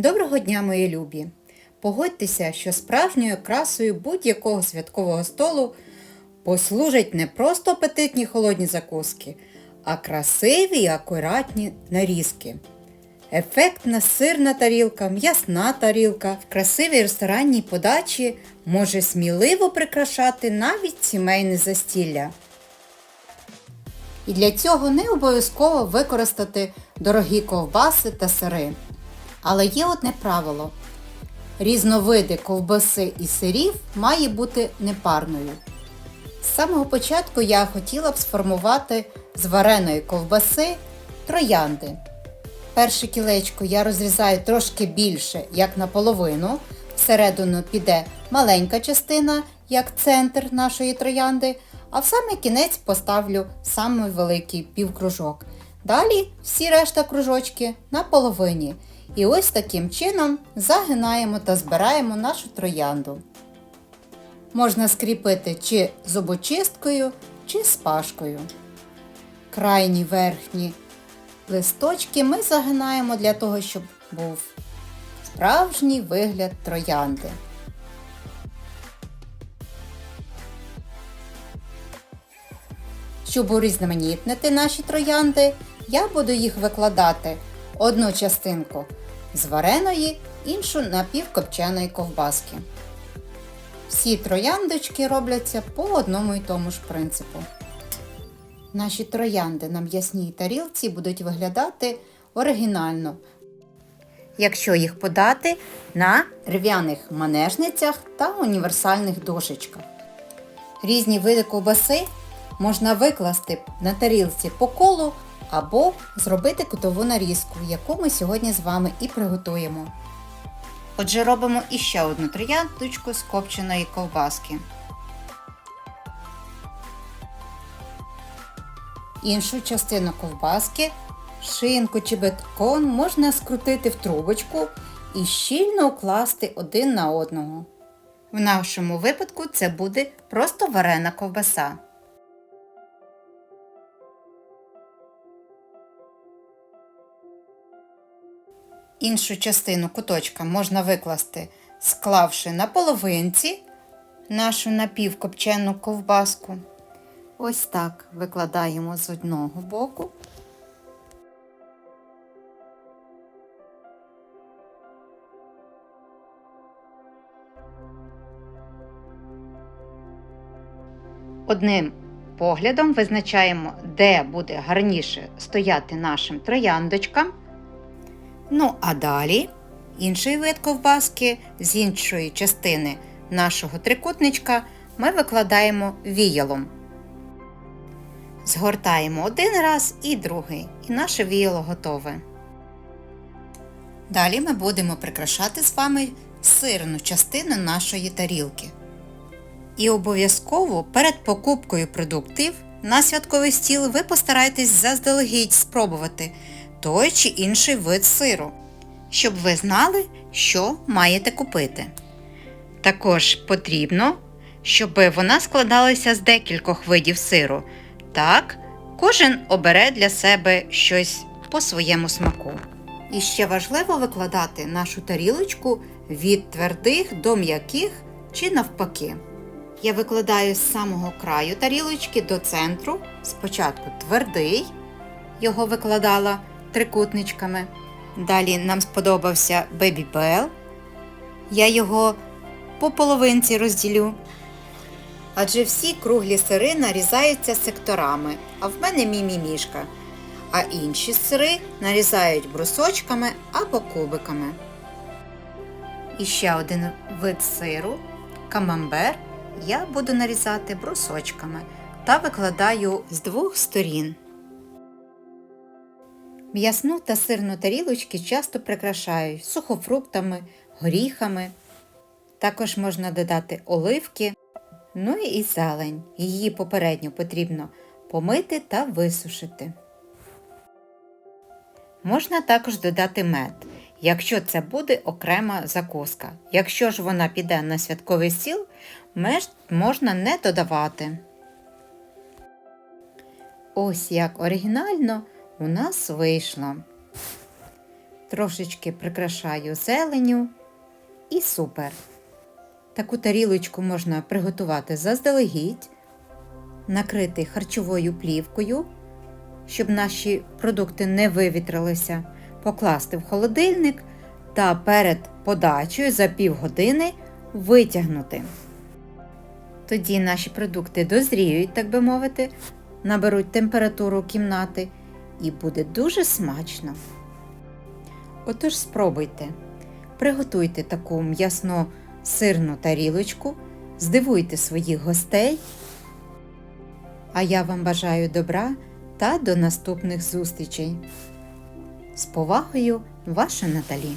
Доброго дня, мої любі! Погодьтеся, що справжньою красою будь-якого святкового столу послужать не просто апетитні холодні закуски, а красиві і акуратні нарізки. Ефектна сирна тарілка, м'ясна тарілка в красивій ресторанній подачі може сміливо прикрашати навіть сімейне застілля. І для цього не обов'язково використати дорогі ковбаси та сири. Але є одне правило. Різновиди ковбаси і сирів має бути непарною. З самого початку я хотіла б сформувати з вареної ковбаси троянди. Перше кілечко я розрізаю трошки більше, як наполовину. Всередину піде маленька частина, як центр нашої троянди, а в самий кінець поставлю самий великий півкружок. Далі всі решта кружочки на половині. І ось таким чином загинаємо та збираємо нашу троянду. Можна скріпити чи зубочисткою, чи спашкою. Крайні верхні листочки ми загинаємо для того, щоб був справжній вигляд троянди. Щоб урізноманітнити наші троянди, я буду їх викладати одну частинку з вареної, іншу напівкопченої ковбаски. Всі трояндочки робляться по одному і тому ж принципу. Наші троянди на м'ясній тарілці будуть виглядати оригінально, якщо їх подати на рв'яних манежницях та універсальних дошечках. Різні види ковбаси можна викласти на тарілці по колу або зробити кутову нарізку, яку ми сьогодні з вами і приготуємо. Отже, робимо іще одну трояндочку з копченої ковбаски. Іншу частину ковбаски, шинку чи беткон можна скрутити в трубочку і щільно укласти один на одного. В нашому випадку це буде просто варена ковбаса. Іншу частину куточка можна викласти, склавши на половинці нашу напівкопчену ковбаску. Ось так викладаємо з одного боку. Одним поглядом визначаємо, де буде гарніше стояти нашим трояндочкам. Ну, а далі інший вид ковбаски з іншої частини нашого трикутничка ми викладаємо віялом. Згортаємо один раз і другий, і наше віяло готове. Далі ми будемо прикрашати з вами сирну частину нашої тарілки. І обов'язково перед покупкою продуктів на святковий стіл ви постарайтесь заздалегідь спробувати той чи інший вид сиру, щоб ви знали, що маєте купити. Також потрібно, щоб вона складалася з декількох видів сиру. Так, кожен обере для себе щось по своєму смаку. І ще важливо викладати нашу тарілочку від твердих до м'яких чи навпаки. Я викладаю з самого краю тарілочки до центру. Спочатку твердий, його викладала трикутничками. Далі нам сподобався Baby Bell. Я його по половинці розділю. Адже всі круглі сири нарізаються секторами, а в мене мімімішка. А інші сири нарізають брусочками або кубиками. І ще один вид сиру камамбер я буду нарізати брусочками та викладаю з двох сторін. М'ясну та сирну тарілочки часто прикрашають сухофруктами, горіхами. Також можна додати оливки, ну і зелень. Її попередньо потрібно помити та висушити. Можна також додати мед, якщо це буде окрема закуска. Якщо ж вона піде на святковий стіл, мед можна не додавати. Ось як оригінально у нас вийшло. трошечки прикрашаю зеленю і супер. Таку тарілочку можна приготувати заздалегідь, накрити харчовою плівкою, щоб наші продукти не вивітрилися, покласти в холодильник та перед подачею за півгодини витягнути. Тоді наші продукти дозріють, так би мовити, наберуть температуру кімнати і буде дуже смачно. Отож спробуйте, приготуйте таку м'ясно сирну тарілочку, здивуйте своїх гостей. А я вам бажаю добра та до наступних зустрічей. З повагою, ваша Наталі.